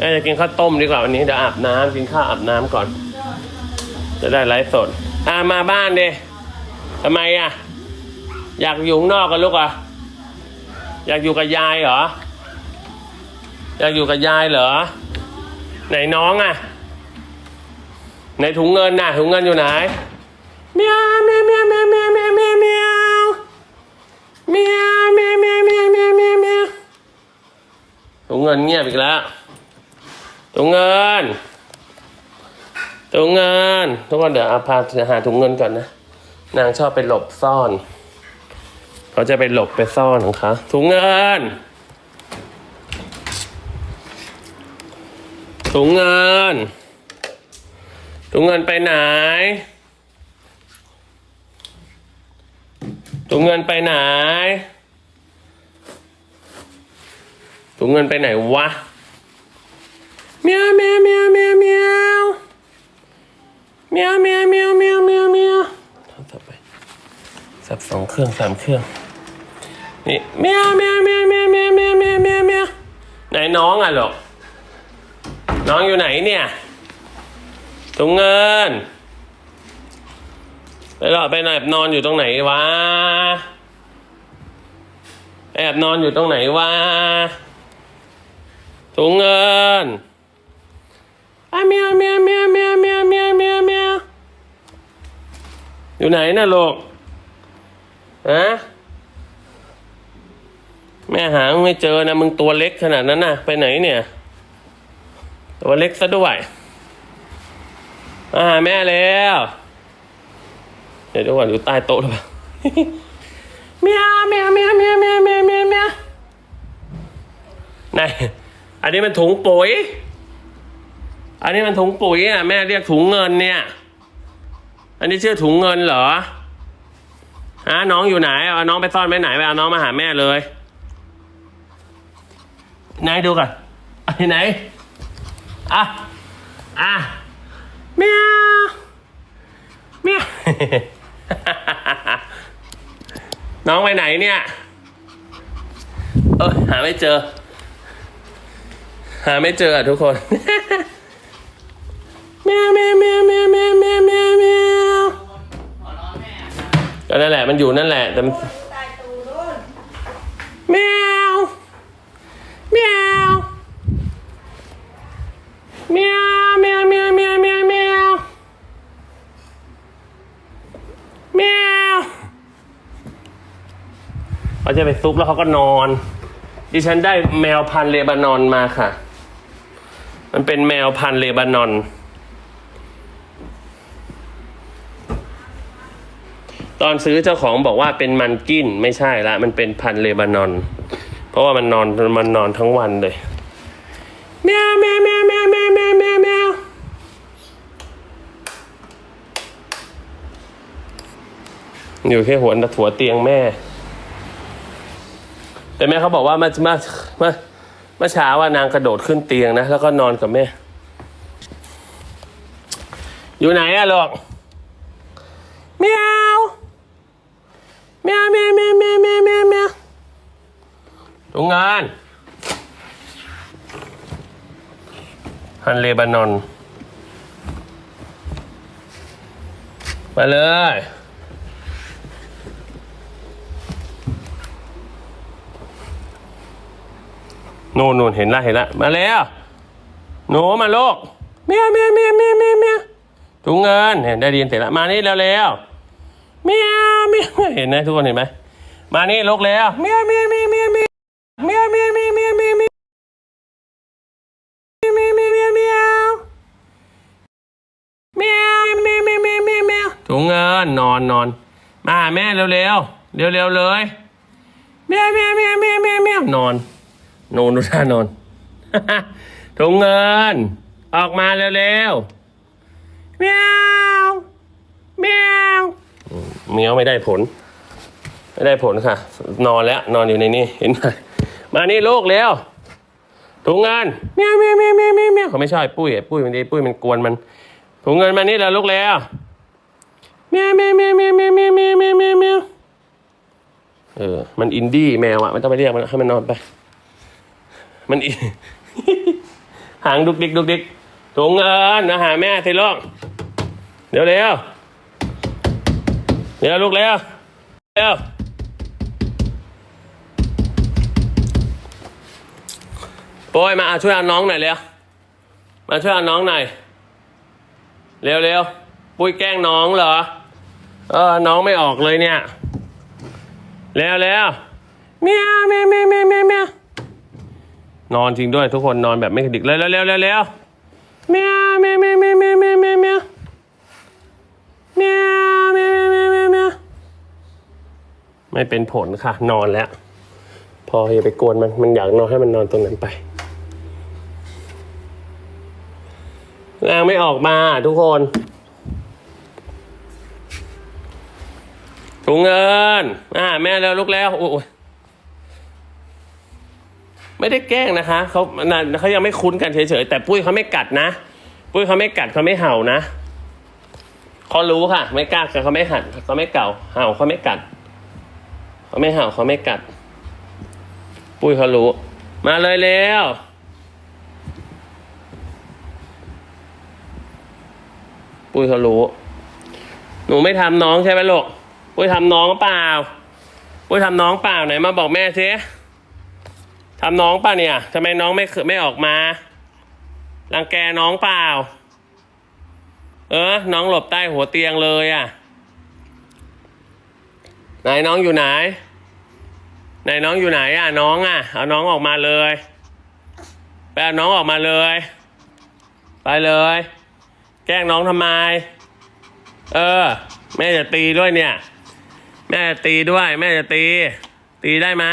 แม่จะกินข้าวต้มดีกว่าวันนี้เดี๋ยวอาบน้ำกินข้าวอาบน้ำก่อน จะได้ไลฟ์สดอ่ามาบ้านดิทำไมอะ อยากอยู่ข้างนอกกันลูกอะ อยากอยู่กับยายเหรอ อยากอยู่กับยายเหรอ ไหนน้องอะในถุงเงินน่ะ ถุงเงินอยู่ไหนเมียวเมียวเมียวเมียวเมียวเมียวเมียวเมียวเมียวเมียวเมียวเมียวเมียวเมียวเมียวถุงเงินเงียบอีกแล้ว ถุงเงินถุงเงิน ทุกคนเดี๋ยวอาพาหาถุงเงินก่อนนะ นางชอบไปหลบซ่อน เขาจะไปหลบไปซ่อนของเขาถุงเงิน ถุงเงิน ถุงเงินไปไหน ถุงเงินไปไหน ถุงเงินไปไหนวะ เมียวเมียวเมียวเมียวเมียวเมียวเมียวเมียวเมียวเมียวเมียวต่อไปสับสองเครื่องสามเครื่องนี่เมียวเมียวเมียวเมียวเมียวเมียวเมียวเมียวเมียวไหนน้องอะหรอกน้องอยู่ไหนเนี่ยถุงเงินไปหรอดไปแอบนอนอยู่ตรงไหนวะแอบนอนอยู่ตรงไหนวะถุงเงิน อะเมียวเมียวเมียวเมียวเมียวเมียวเมียวเมียวอยู่ไหนน่ะลูกฮะแม่หาไม่เจอนะมึงตัวเล็กขนาดนั้นน่ะไปไหนเนี่ย ตัวเล็กซะด้วยมาหาแม่แล้ว เดี๋ยวดูก่อนอยู่ใต้โต๊ะหรือเปล่าเมียวเมียวเมียวเมียวเมียวเมียวเมียวเมียวไหนอันนี้มันถุงปุ๋ย อันนี้มันถุงปุ๋ยอะแม่เรียกถุงเงินเนี่ย อันนี้ชื่อถุงเงินเหรอฮะน้องอยู่ไหนเอาน้องไปซ่อนไว้ไหนไปเอาน้องมาหาแม่เลยไหนดูก่อนไหนอะอะเมียวเมียวน้องไปไหนเนี่ย เออหาไม่เจอ หาไม่เจออะทุกคน ก็นั่นแหละมันอยู่นั่นแหละแต่มันใต้ตู้นู่นแมวแมวแมวแมวแมวแมวแมวแมวแมวเขาจะไปซุกแล้วเขาก็นอน ดิฉันได้แมวพันเลบานอนมาค่ะ มันเป็นแมวพันเลบานอน อนซื้อเจ้าของบอกว่าเป็นมันกินไม่ใช่ละ มันเป็นพันเลบานอน เพราะว่ามันนอนมันนอนทั้งวันเลยแมวแมวแมวแมวแมวแมวแมวแมวอยู่แค่หัวหัวเตียงแม่ แต่แม่เขาบอกว่ามื่อเมื่อเมื่อเมื่อเช้าว่านางกระโดดขึ้นเตียงนะ แล้วก็นอนกับแม่ อยู่ไหนอะลูกแมว แมวแมวแมวแมวแมวแมวแมวโรงงานฮันเลบานอน มาเลยนู่นนู่นเห็นละเห็นละ มาแล้ว หนูมาลูกเมียวเมียวเมียวเมียวเมียวเมียวถุงเงินเห็นได้ยินเสร็จละมานี่แล้วแล้วๆเมียว เมียวเห็นไหมทุกคนเห็นไหมมานี่ลุกแล้วเมียวเมียวเมียวเมียวเมียวเมียวเมียวเมียวเมียวเมียวเมียวเมียวเมียวเมียวเมียวเมียวเมียวเมียวเมียวถุงเงินนอนนอนมาแม่เร็วเร็วเร็วเร็วเลยเมียวเมียวเมียวเมียวเมียวเมียวนอนนอนดูท่านอนถุงเงิน ออกมาเร็วเร็วเมียวเมียว เมี้ยวไม่ได้ผล ไม่ได้ผลค่ะ นอนแล้ว นอนอยู่ในนี้เห็นไหมมานี่ลูกเร็วถุงเงินเมี้ยวเมี้ยวเมี้ยวเมี้ยวเมียวเมียวเขาไม่ใชอบไอ้ปุ้ยปุ้ยมันดีปุ้ยมันกวนมันถุงเงินมานี่แล้วลูกเร็วเมี้ยวเมี้ยวเมี้ยวเมี้ยวเมี้ยวเมี้ยวเมี้ยวเมี้ยวเมี้ยวเมี้ยวเออ มันอินดี้แมวอะไม่ต้องไปเรียกมันให้มันนอนไป มันอินหางดุกดิกดุกดิกถุงเงินมาหาแม่สิลูกเดี๋ยวเร็ว เดี๋ยวลูกเร็วเร็วโปรยมาช่วยเอาน้องหน่อยเร็วมาช่วยเอาน้องหน่อยเร็วเร็วปุ้ยแกล้งน้องเหรอ เออ น้องไม่ออกเลยเนี่ย เร็วเร็วเมียวเมียวเมียวเมียวเมียวเมียวนอนจริงด้วยทุกคนนอนแบบไม่กระดิกเร็วเร็วเร็วเร็วเร็วเมียวเมียวเมียวเมียวเมียวเมียวเมียวเมียวเมียวเมียวเมียวเมียวเมียว ไม่เป็นผลค่ะ นอนแล้ว พออย่าไปกวนมันมันอยากนอนให้มันนอนตรงนั้นไปนางไม่ออกมาทุกคนถุงเงินอ่าแม่แล้วลุกแล้วโอ้ยไม่ได้แกล้งนะคะเขาน่ะเขายังไม่คุ้นกันเฉยๆแต่ปุ้ยเขาไม่กัดนะ ปุ้ยเขาไม่กัดเขาไม่เห่านะเขารู้ค่ะ ไม่กล้าเขาไม่หัดเขาไม่เก่าเห่าเขาไม่กัด เขาไม่เห่าเขาไม่กัด ปุ้ยเขารู้ มาเลยเร็วปุ้ยเขารู้ หนูไม่ทำน้องใช่ไหมลูก ปุ้ยทำน้องเปล่า ปุ้ยทำน้องเปล่าไหนมาบอกแม่สิทำน้องเปล่าเนี่ยทำไมน้องไม่ไม่ออกมารังแกน้องเปล่า เออ น้องหลบใต้หัวเตียงเลยอะ ไหนน้องอยู่ไหนไหนน้องอยู่ไหนอะน้องอะเอาน้องออกมาเลยไปเอาน้องออกมาเลย ไปเลย แกล้งน้องทำไม เออ แม่จะตีด้วยเนี่ย แม่จะตีด้วย แม่จะตี ตีได้ไหม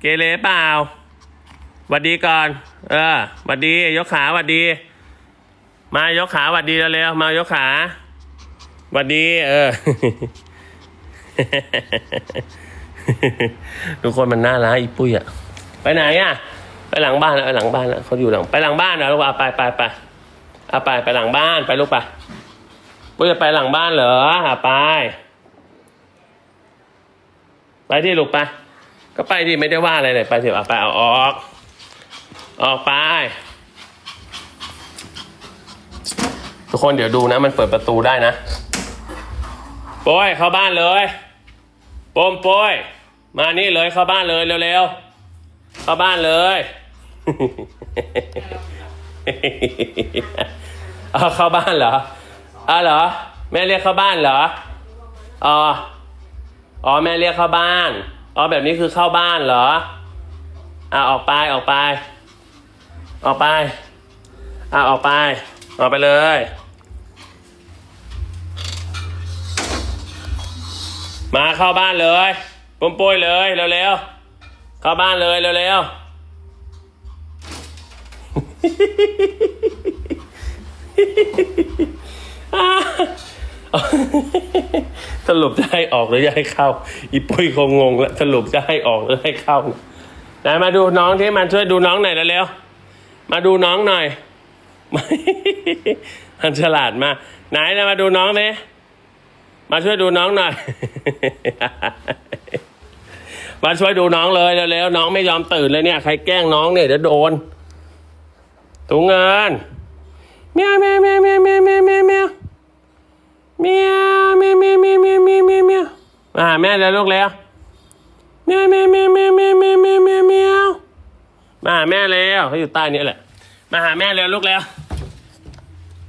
เกเรเปล่าหวัดดีก่อน เออหวัดดี ยกขาหวัดดี มายกขาหวัดดีเร็วๆมายกขาหวัดดี เออ ทุกคนมันน่ารักอีปุ้ยอะไปไหนอะไปหลังบ้านแล้วไปหลังบ้านแล้วเขาอยู่หลัง ไปหลังบ้านเหรอลูกอาไปไปไปเอาไปไปหลังบ้านไปลูกไปปุ้ยจะไปหลังบ้านเหรออะไป ไปที่ลูกไปก็ไปดิไม่ได้ว่าอะไรเลยไปสิเอาไปเอาออก ออกไป ทุกคนเดี๋ยวดูนะ มันเปิดประตูได้นะโป้ยเข้าบ้านเลย ปมโป้ยมานี่เลยเข้าบ้านเลยเร็วๆเข้าบ้านเลยเอาเข้าบ้านเหรออ้าเหรอ แม่เรียกเข้าบ้านเหรออ๋ออ๋อแม่เรียกเข้าบ้านอ๋อแบบนี้คือเข้าบ้านเหรออะออกไปออกไป ออกไปอะออกไป ออกไปเลย มาเข้าบ้านเลยปุ้มปุ้ยเลยเร็วๆเข้าบ้านเลยเร็วๆสรุปจะให้ออกหรือจะให้เข้า อีปุ้ยคงงงแล้วสรุปจะให้ออกหรือให้เข้าไหนมาดูน้องที่มันช่วยดูน้องหน่อยเร็วๆมาดูน้องหน่อยมันฉลาดมากไหนนะมาดูน้องเนี่ย มาช่วยดูน้องหน่อย มาช่วยดูน้องเลยเร็วน้องไม่ยอมตื่นเลยเนี่ย ใครแกล้งน้องเนี่ยเดี๋ยวโดนถุงเงินเมียวเมียวเมียวเมียวเมียวเมียวเมียวเมียวเมียวเมียวเมียวเมียวเมียวเมียวเมียวเมียวมาหาแม่แล้วลูกแล้วเมียวเมียวเมียวเมียวเมียวเมียวเมียวเมียวเมียวมาหาแม่แล้วเขาอยู่ใต้นี้แหละ มาหาแม่แล้วลูกแล้ว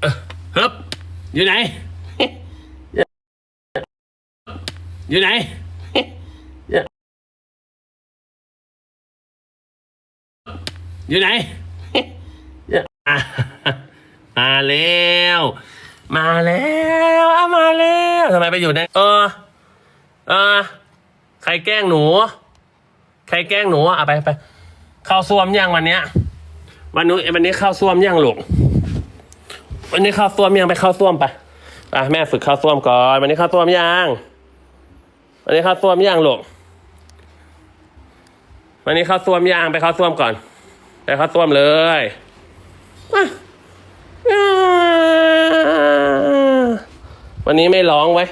เอ้อฮึบอยู่ไหน อยู่ไหน อยู่ไหนอะมาแล้ว มาแล้วอะมาแล้วทำไมไปอยู่ในเออ เออ ใครแกล้งหนู ใครแกล้งหนูอะไปไปเข้าซ่วมยังวันเนี้ย วันนู้นวันนี้เข้าซ่วมยังลูกวันนี้เข้าซ่วมยังไปเข้าซ่วมไปอะแม่ฝึกเข้าซ่วมก่อน วันนี้เข้าซ่วมยัง วันนี้เข้าซ่วมยังลูกวันนี้เข้าซ่วมยังไปเข้าซ่วมก่อน ไปเข้าซ่วมเลยวันนี้ไม่ร้องไว้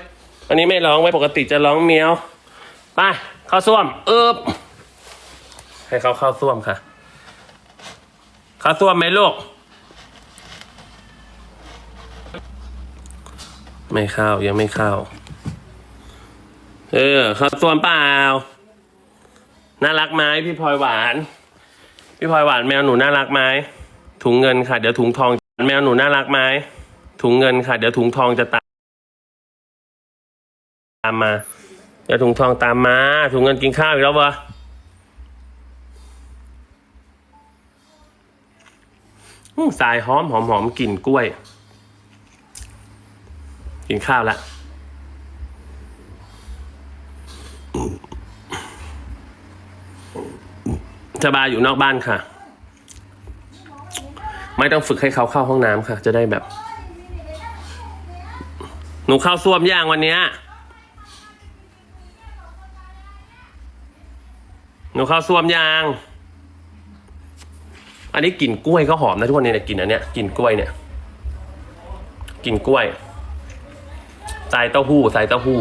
วันนี้ไม่ร้องไว้ปกติจะร้องเมียวไปเข้าซ่วมเอิบให้เขาเข้าซ่วมค่ะ เข้าส้วมไหมลูก ไม่เข้ายังไม่เข้า เออเขาส้วมเปล่า น่ารักไหมพี่พลอยหวาน พี่พลอยหวานแมวหนูน่ารักไหมถุงเงินค่ะเดี๋ยวถุงทองแมวหนูน่ารักไหมถุงเงินค่ะ เดี๋ยวถุงทองจะตามตามมา เดี๋ยวถุงทองตามมาถุงเงินกินข้าวอีกแล้ววะอื้อสายหอมหอมหอมกลิ่นกล้วย กินข้าวละ สบายอยู่นอกบ้านค่ะ ไม่ต้องฝึกให้เขาเข้าห้องน้ำค่ะ จะได้แบบ หนูเข้าส้วมย่างวันเนี้ยหนูเข้าส้วมยาง อันนี้กลิ่นกล้วยก็หอมนะทุกคนเนี่ยกลิ่นอันเนี้ยกลิ่นกล้วยเนี่ยกลิ่นกล้วยใส่เต้าหู้ใส่เต้าหู้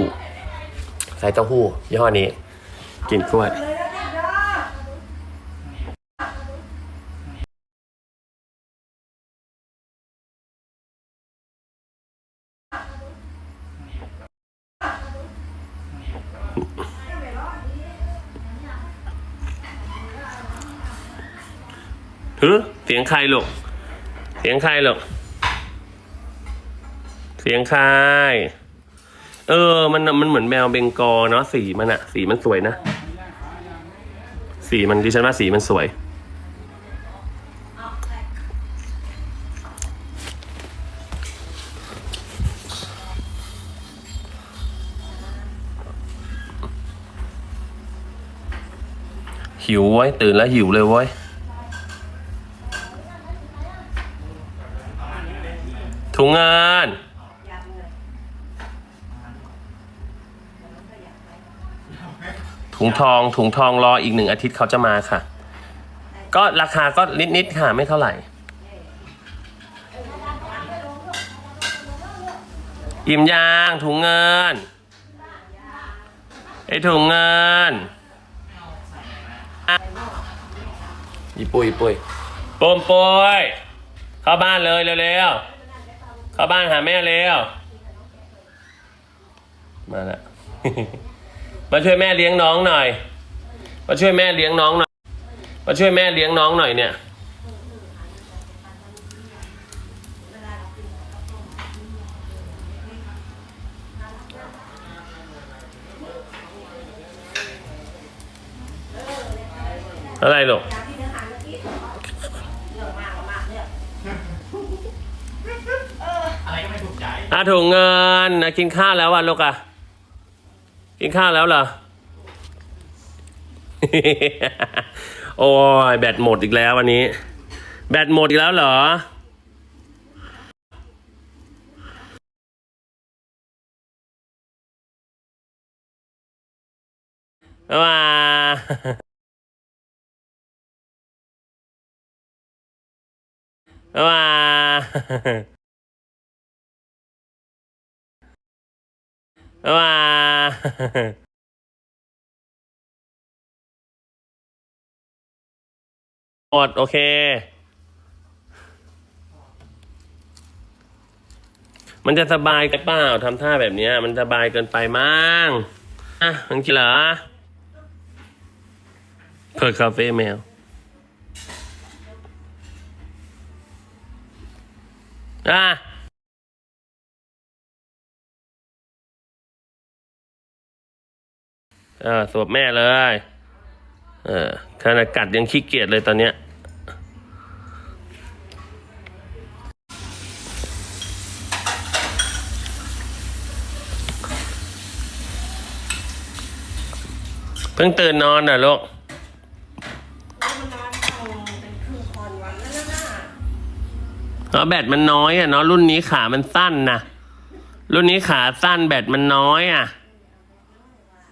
ใส่เต้าหู้ยี่ห้อนี้กลิ่นกล้วย ฮึเสียงใครลูก เสียงใครลูก เสียงใคร เออ มันมันเหมือนแมวเบงกอเนาะสีมันอะสีมันสวยนะ สีมันดิฉันว่าสีมันสวย หิวไว้ยตื่นแล้วหิวเลยเว้ยถุงเงินถุงทองถุงทองรออีกหนึ่งอาทิตย์เขาจะมาค่ะ ก็ราคาก็นิดๆค่ะไม่เท่าไหร่ อิ่มยางถุงเงินไอถุงเงินอะ อีปุยปุยปมปุยเข้าบ้านเลยเร็วๆ เข้าบ้านหาแม่เร็ว มาแล้ว มาช่วยแม่เลี้ยงน้องหน่อย มาช่วยแม่เลี้ยงน้องหน่อย มาช่วยแม่เลี้ยงน้องหน่อยเนี่ยอะไรลูกอไรก็ไม่ถูกใจ อาถุงเงินนะกินข้าวแล้วอะลูกอะ กินข้าวแล้วเหรอ โอ้ยแบตหมดอีกแล้ววันนี้ แบตหมดอีกแล้วเหรอว้าว้า ว้าหมดโอเค มันจะสบายกันเปล่าทำท่าแบบนี้มันสบายเกินไปมั้งอะมังคิดเหรอเปิดคาเฟ่แมวอะ เออสวบแม่เลย เออขนาดกัดยังขี้เกียจเลยตอนเนี้ยเพิ่งตื่นนอนเหรอลูกมันนอนโอ้เป็นครึ่งคอนวันแล้วนะน่ะเพราะแบตมันน้อยอะเนาะรุ่นนี้ขามันสั้นนะรุ่นนี้ขาสั้นแบตมันน้อยอะ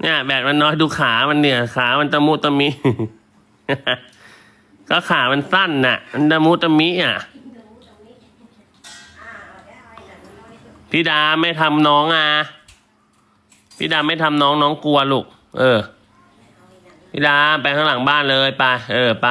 เนี่ยแบตมันน้อยดูขามันเนี่ยขามันตะมุตะมิ ก็ขามันสั้นน่ะ มันตะมุตะมิอะพี่ดาไม่ทำน้องอะพี่ดาไม่ทำน้องน้องกลัวลูก เออพี่ดาไปข้างหลังบ้านเลยไปเออไป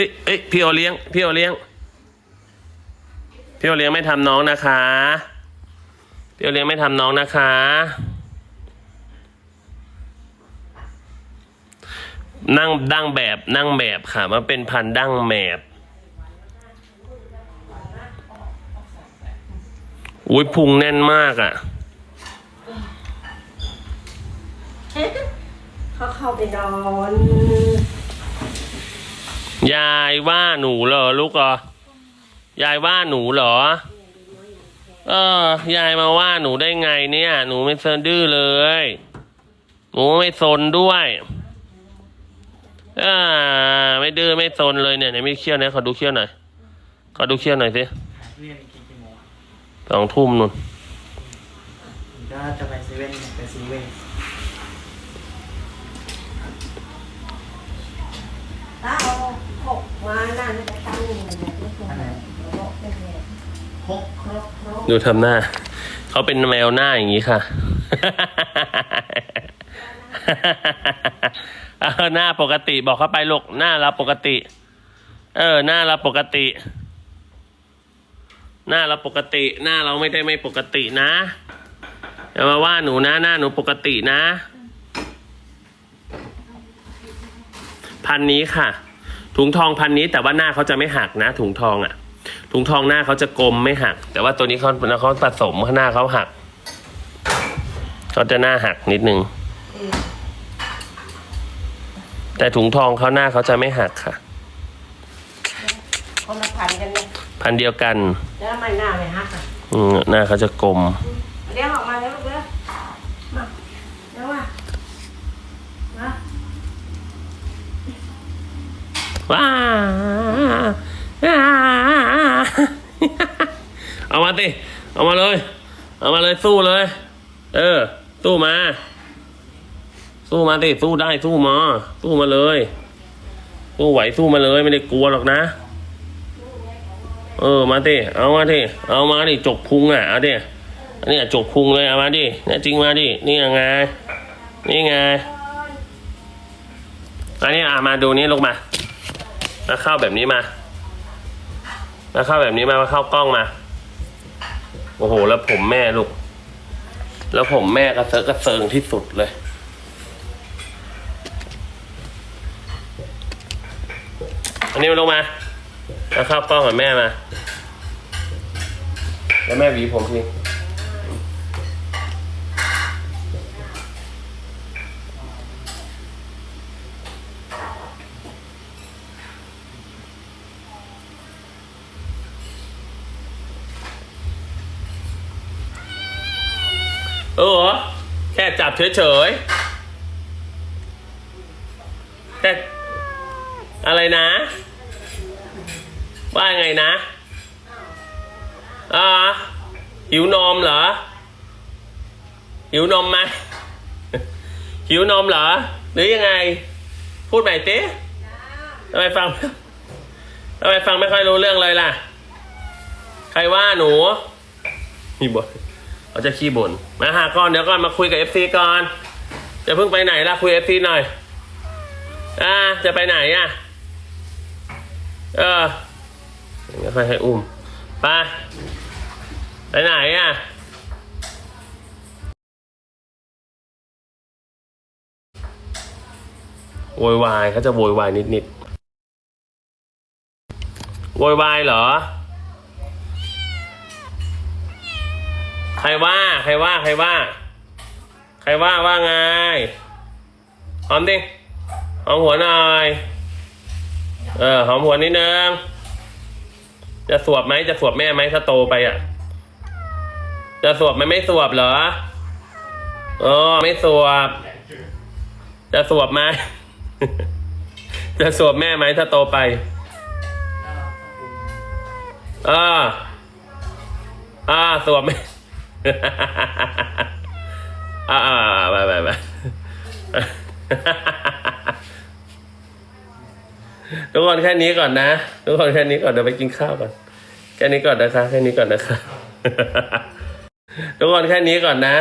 อ้ยเอ้ยพี่โอเลี้ยง พี่โอเลี้ยง พี่โอเลี้ยงไม่ทำน้องนะคะ พี่โอเลี้ยงไม่ทำน้องนะคะ นั่งดั้งแบบนั่งแบบค่ะมันเป็นพันดั้งแบบอุ้ยพุงแน่นมากอะ่ะเขาเข้าไปนอน ยายว่าหนูเหรอลูกเหรอยายว่าหนูเหรอ เออ ยายมาว่าหนูได้ไงเนี่ย หนูไม่เซนดื้อเลย หนูไม่ซนด้วยอ่าไม่ดื้อไม่ซนเลยเนี่ยไหนไม่เคี้ยวนะขอดูเคี้ยวหน่อยขอดูเคี้ยวหน่อยสิเรียนกินกี่โมงสองทุ่มนุ่นผมก็จะไปเซเว่นไปซีเว่นถ้าเอาหก มานั่นจะตั้งยังไงเนี่ยไม่ถูกอันไหนบอกไม่ถูกหกครบครบดูทำหน้า เขาเป็นแมวหน้าอย่างนี้ค่ะ เออหน้าปกติบอกเข้าไปลูกหน้าเราปกติ เออ หน้าเราปกติ หน้าเราปกติ หน้าเราไม่ได้ไม่ปกตินะอย่ามาว่าหนูนะหน้าหนูปกตินะ พันนี้ค่ะ ถุงทองพันนี้แต่ว่าหน้าเขาจะไม่หักนะ ถุงทองอะ่ะ ถุงทองหน้าเขาจะกลมไม่หัก แต่ว่าตัวนี้เขาเขาผสมหน้าเขาหักเขาจะหน้าหักนิดนึงเออแต่ถุงทองเขาหน้าเขาจะไม่หักค่ะคนละพันกันเนี่ยพันเดียวกัน แล้วทำไมหน้าไม่ฮักอะอืมหน้าเขาจะกลมเลี้ยงออกมาแล้วลูกเด้อ ว้าเอามาสิเอามาเลย เอามาเลยสู้เลย เออ สู้มา สู้มาสิสู้ได้สู้มาสู้มาเลยสู้ไหวสู้มาเลยไม่ได้กลัวหรอกนะ เออมาดิเอามาดิเอามาดิจกพุงอะเอาดิอันนี้จกพุงเลยเอามาดิแน่จริงมาดินี่ยังไงนี่ไงอันนี้อะมาดูนี่ลงมา มาเข้าแบบนี้มา มาเข้าแบบนี้มามาเข้ากล้องมา โอ้โห แล้วผมแม่ลูก แล้วผมแม่กระเซาะกระเซิงที่สุดเลย อันนี้มาลงมาแล้วเข้ากล้องกับแม่มา แล้วแม่หวีผมที เออแค่จับเฉยๆ แค่อะไรนะ ว่าไงนะอ่าหิวนมเหรอ หิวนมไหมหิวนมเหรอ หรือยังไง พูดใหม่เต้ทำไมฟังทำไมฟังไม่ค่อยรู้เรื่องเลยล่ะ ใครว่าหนูมีบ่น เขาจะขี้บ่นมาหาก่อนเดี๋ยวก่อนมาคุยกับเอฟซีก่อนจะเพิ่งไปไหนล่ะคุยเอฟซีหน่อยอ่าจะไปไหนอะเออไม่ค่อยให้อุ้มไปไปไหนอะโวยวายเขาจะโวยวายนิดๆโวยวายเหรอ ใครว่า ใครว่า ใครว่า ใครว่าว่าไงหอมดิหอมหัวหน่อย เออหอมหัวนิดนึง จะสวบไหมจะสวบแม่ไหมถ้าโตไปอะ จะสวบไหมไม่สวบเหรอเออไม่สวบ จะสวบไหมจะสวบแม่ไหมถ้าโตไปเอออ่าสวบไหม อ่าอ่าไปไปไปทุกคนแค่นี้ก่อนนะ ทุกคนแค่นี้ก่อนเดี๋ยวไปกินข้าวก่อน แค่นี้ก่อนนะคะ แค่นี้ก่อนนะคะ ทุกคนแค่นี้ก่อนนะ